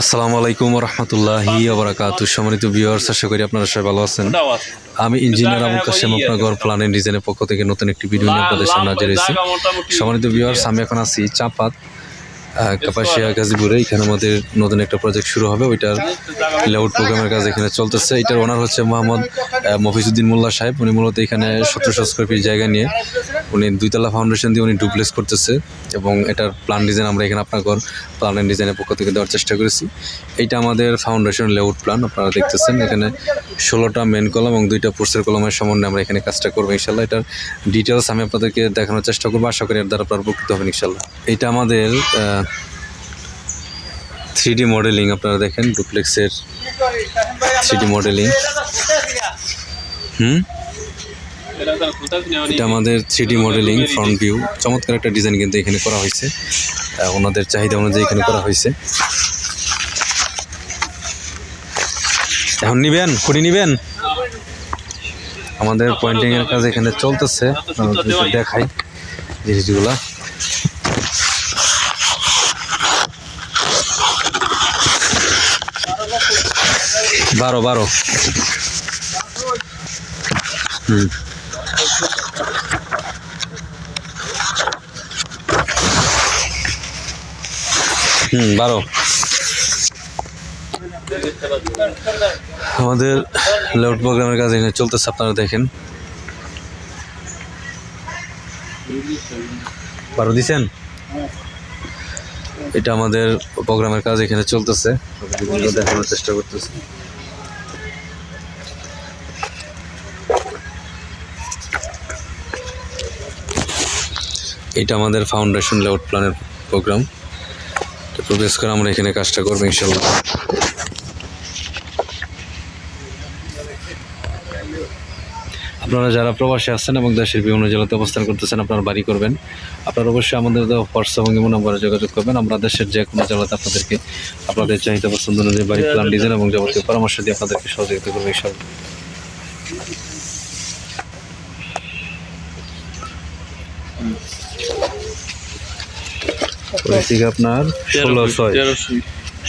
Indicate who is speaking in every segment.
Speaker 1: আসসালামু আলাইকুম রহমতুল্লাহি আবরাকাত সম্মানিত ভিউয়ার্স আশা করি আপনারা সবাই ভালো আছেন। আমি ইঞ্জিনিয়ার আবুল কাশেম আপনার ঘর প্ল্যান এন্ড ডিজাইনের পক্ষ থেকে নতুন একটি ভিডিও নিয়ে আপনাদের সামনে হাজির হয়েছি। সম্মানিত ভিউয়ার্স আমি এখন আছি চাপাত কাপাসিয়া, গাজীপুরে। এখানে আমাদের নতুন একটা প্রজেক্ট শুরু হবে। ওইটার লেআউট প্রোগ্রামের কাজ এখানে চলতেছে। এটার ওনার হচ্ছে মোহাম্মদ মফিজুদ্দিন মোল্লা সাহেব। উনি মূলত এখানে সতেরোশো স্কোয়ার ফিট জায়গা নিয়ে উনি দুইতলা ফাউন্ডেশন দিয়ে উনি ডুপ্লেস করতেছে এবং এটার প্ল্যান ডিজাইন আমরা এখানে আপনার প্ল্যান অ্যান্ড ডিজাইনের পক্ষ থেকে দেওয়ার চেষ্টা করেছি। এইটা আমাদের ফাউন্ডেশন লেআউট প্ল্যান আপনারা দেখতেছেন। এখানে ষোলোটা মেন কলম এবং দুইটা পোর্সের কলমের সমন্বয়ে আমরা এখানে কাজটা করব ইনশাল্লাহ এটার ডিটেলস আমি আপনাদেরকে দেখানোর চেষ্টা করব। আশা করি এর দ্বারা আপনারা উপকৃত হবেন ইনশাল্লাহ এটা আমাদের থ্রি ডি মডেলিং আপনারা দেখেন ডুপ্লেক্সের থ্রি ডি মডেলিং হুম? এটা আমাদের থ্রি মডেলিং ফ্রন্ট ভিউ চমৎকার একটা ডিজাইন কিন্তু এখানে করা হয়েছে। ওনাদের চাহিদা অনুযায়ী এখানে করা হয়েছে। এখন নিবেন? কুড়ি নিবেন? আমাদের পয়েন্টিং এর কাজ এখানে চলতেছে। দেখাই জিনিসগুলা। বারো বারো। হুম। হুম বারো আমাদের লেআউট প্রোগ্রামের কাজ এখানে চলতেছে, আপনারা দেখেন। বারো দিছেন? এটা আমাদের প্রোগ্রামের কাজ এখানে চলতেছে। দেখানোর চেষ্টা করতেছি। এটা আমাদের ফাউন্ডেশন লেআউট প্ল্যানের প্রোগ্রাম প্রবেশ করে আমরা এখানে কাজটা করব, ইনশাল্লাহ। আপনারা যারা প্রবাসী আছেন এবং দেশের বিভিন্ন জেলাতে অবস্থান করতেছেন, আপনারা বাড়ি করবেন। আপনারা অবশ্যই আমাদের হোয়াটসঅ্যাপ এবং ইমো নম্বরে যোগাযোগ করবেন। আমরা দেশের যে কোনো জেলাতে আপনাদেরকে, আপনাদের চাহিদা পছন্দ অনুযায়ী বাড়ি, প্ল্যান, ডিজাইন এবং যাবতীয় পরামর্শ দিয়ে আপনাদেরকে সহযোগিতা করব আপনার ষোলো ছয়।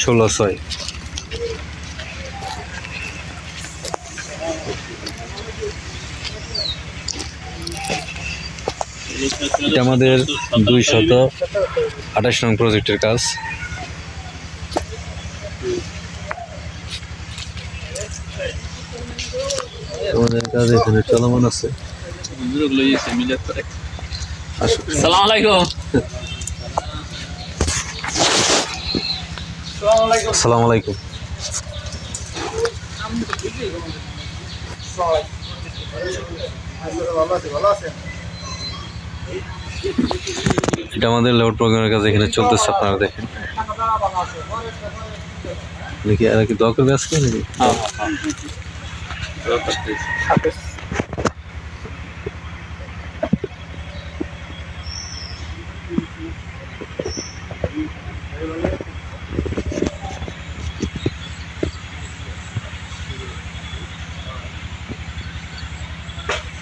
Speaker 1: ষোলো ছয়। এটা আমাদের দুই শত আঠাশ নং প্রজেক্টের কাজ। আমাদের কাজ এখানে চলমান আছে। আসুন।
Speaker 2: সালাম আলাইকুম।
Speaker 1: আসসালামু আলাইকুম। এটা আমাদের লেআউট প্রোগ্রামের কাজ এখানে চলতেছে আপনারা দেখেন। দেখি আর কি দোয়া করবে আজকে নাকি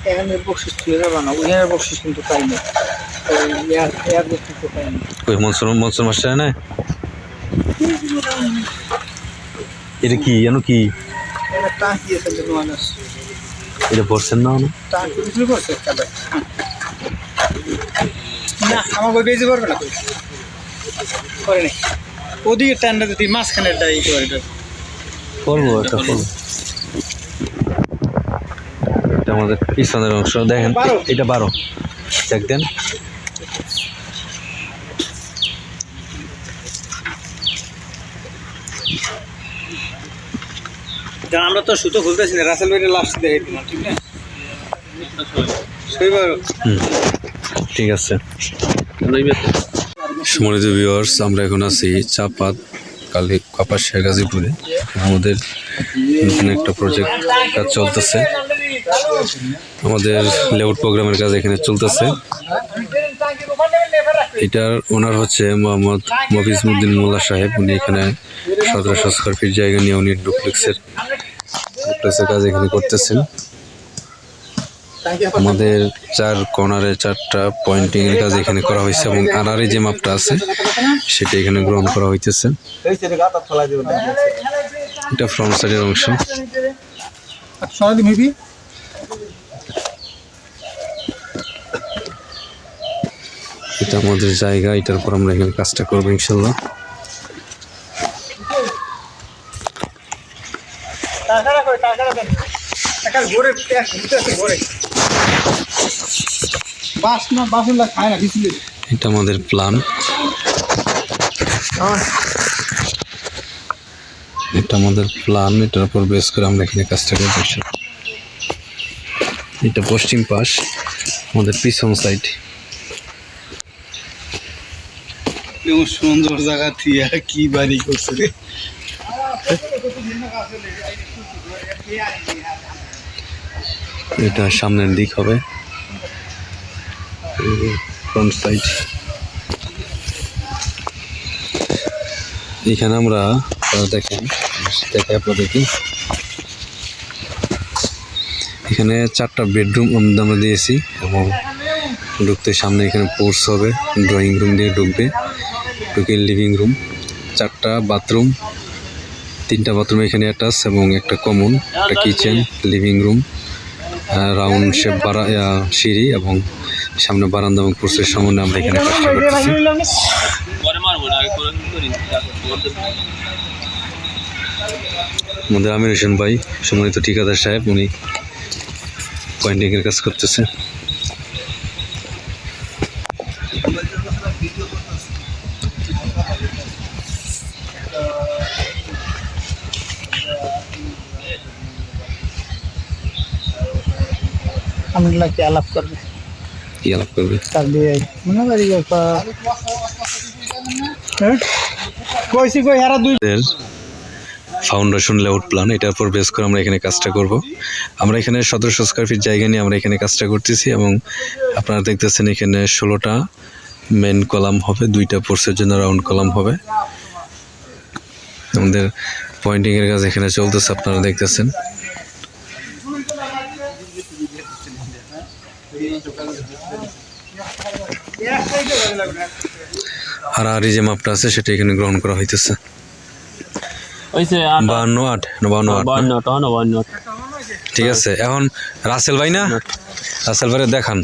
Speaker 3: এখানে বকশিস তুলে যাবে না ওইখানে বকশিস কিন্তু তো পাইনি
Speaker 1: কই মনসুর মনসুর মাস্টার না এটা কি কি?
Speaker 3: এটা
Speaker 1: না না?
Speaker 3: না আমার বই বেজে পারবে না কই? করে নাই ওদিকে টান্ডা দিতে মাঝখানে ডাই করে এটা
Speaker 1: করব এটা করব। এটা আমাদের পিছনের অংশ। দেখেন এটা বারো। দেন।
Speaker 3: আমরা তো সুতো খুলতেছি না রাসেল ভাইয়ের লাস্ট দিলাম ঠিক না?
Speaker 1: আছে। সম্মানিত ভিউয়ার্স আমরা এখন আছি চাপাত কালি কাপাসিয়া গাজীপুরে। আমাদের নতুন একটা প্রজেক্ট কাজ চলতেছে। আমাদের লেআউট প্রোগ্রামের কাজ এখানে চলতেছে। এটার ওনার হচ্ছে মোহাম্মদ মফিজমুদ্দিন মোল্লা সাহেব। উনি এখানে সতেরোশো স্কোয়ার ফিট জায়গা নিয়ে উনি ডুপ্লেক্সের ডুপ্লেক্সের কাজ এখানে করতেছেন। আমাদের চার কর্নারে চারটা পয়েন্টিং এর কাজ এখানে করা হয়েছে এবং আনারে যে মাপটা আছে, সেটা এখানে গ্রহণ করা হইতেছে। এটা ফ্রন্ট সাইডের অংশ। এটা আমাদের জায়গা এটার পর আমরা এখানে কাজটা করব ইনশাল্লাহ। এটা আমাদের প্ল্যান এটা আমাদের প্ল্যান এটার উপর বেস করে আমরা এখানে কাজটা করব। এটা পশ্চিম পাশ আমাদের পিছন সাইড
Speaker 3: এমন সুন্দর জায়গা থিয়া কি বাড়ি করছে রে?
Speaker 1: এটা সামনের দিক হবে। ফ্রন্ট সাইড এখানে আমরা দেখেন দেখে আপনাদেরকে। এখানে চারটা বেডরুম আমরা দিয়েছি এবং ঢুকতে সামনে এখানে পোর্স হবে ড্রয়িং রুম দিয়ে ঢুকবে। ঢুকে লিভিং রুম চারটা বাথরুম তিনটা বাথরুম এখানে অ্যাটাচ এবং একটা কমন একটা kitchen living room round shape বারা সিঁড়ি এবং সামনে বারান্দা এবং পোর্সের সামনে আমরা এখানে আমাদের আমির হোসেন ভাই, সম্মানিত ঠিকাদার সাহেব, উনি পয়েন্টিংয়ের কাজ করতেছে।
Speaker 3: আমরা কি আলাপ করবে।
Speaker 1: কি আলাপ করবে?
Speaker 3: তার দিয়ে মনে করি হ্যাঁ? কইছি কই এরা দুই
Speaker 1: ফাউন্ডেশন লেআউট প্ল্যান এটার উপর বেস করে আমরা এখানে কাজটা করব। আমরা এখানে সতেরোশো স্কোয়ার ফিট জায়গা নিয়ে আমরা এখানে কাজটা করতেছি এবং আপনারা দেখতেছেন এখানে ষোলোটা মেন কলাম হবে দুইটা পোর্সের জন্য রাউন্ড কলাম হবে। আমাদের পয়েন্টিংয়ের কাজ এখানে চলতেছে আপনারা দেখতেছেন। আর আর যে মাপটা আছে সেটা এখানে গ্রহণ করা হইতেছে। বাহান্ন আট বাহান্ন ঠিক আছে এখন রাসেল ভাই না? রাসেল ভাই দেখান।